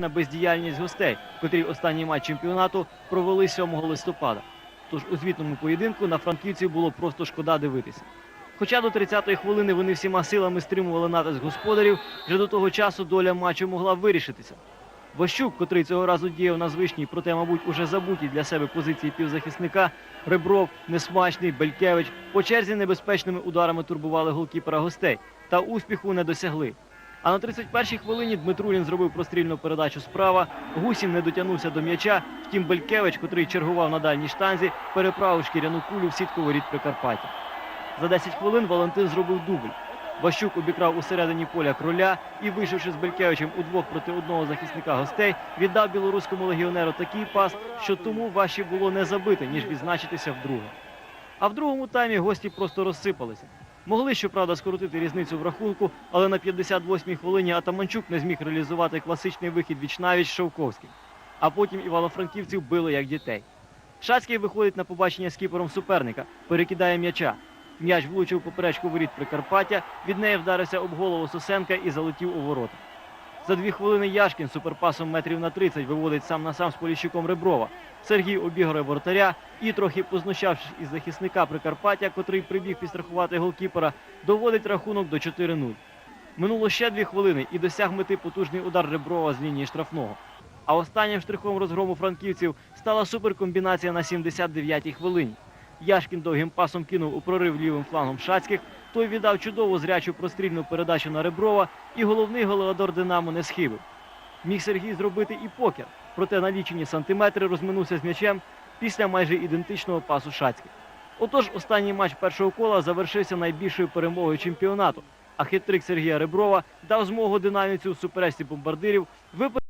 на бездіяльність гостей, котрі останній матч чемпіонату провели 7 листопада. Тож у звітному поєдинку на франківців було просто шкода дивитися. Хоча до 30-ї хвилини вони всіма силами стримували натиск господарів, вже до того часу доля матчу могла вирішитися. Ващук, котрий цього разу діяв на звичній, проте, мабуть, уже забутій для себе позиції півзахисника, Ребров, Несмачний, Белькевич по черзі небезпечними ударами турбували голкіпера гостей та успіху не досягли. А на 31-й хвилині Дмитрулін зробив прострільну передачу справа. Гусін не дотягнувся до м'яча. Втім, Белькевич, котрий чергував на дальній штанзі, переправив шкіряну кулю в сітку воріт Прикарпаття. За 10 хвилин Валентин зробив дубль. Ващук обікрав у середині поля кроля і, вийшовши з Белькевичем удвох проти одного захисника гостей, віддав білоруському легіонеру такий пас, що тому важче було не забити, ніж відзначитися вдруге. А в другому таймі гості просто розсипалися. Могли, щоправда, скоротити різницю в рахунку, але на 58-й хвилині Атаманчук не зміг реалізувати класичний вихід віч-навіч Шовковським. А потім івано-франківців били як дітей. Шацький виходить на побачення з кіпером суперника, перекидає м'яча. М'яч влучив поперечку воріт Прикарпаття, від неї вдарився об голову Сосенка і залетів у ворота. За дві хвилини Яшкін суперпасом метрів на 30 виводить сам на сам з Поліщуком Реброва. Сергій обігрує воротаря і, трохи познущавшись із захисника Прикарпаття, котрий прибіг підстрахувати голкіпера, доводить рахунок до 4-0. Минуло ще дві хвилини і досяг мети потужний удар Реброва з лінії штрафного. А останнім штрихом розгрому франківців стала суперкомбінація на 79-й хвилині. Яшкін довгим пасом кинув у прорив лівим флангом Шацьких. Той віддав чудову зрячу прострільну передачу на Реброва, і головний голевадор Динамо не схибив. Міг Сергій зробити і покер, проте на лічені сантиметри розминувся з м'ячем після майже ідентичного пасу Шацьких. Отож, останній матч першого кола завершився найбільшою перемогою чемпіонату. А хитрик Сергія Реброва дав змогу динаміці у суперечці бомбардирів випередити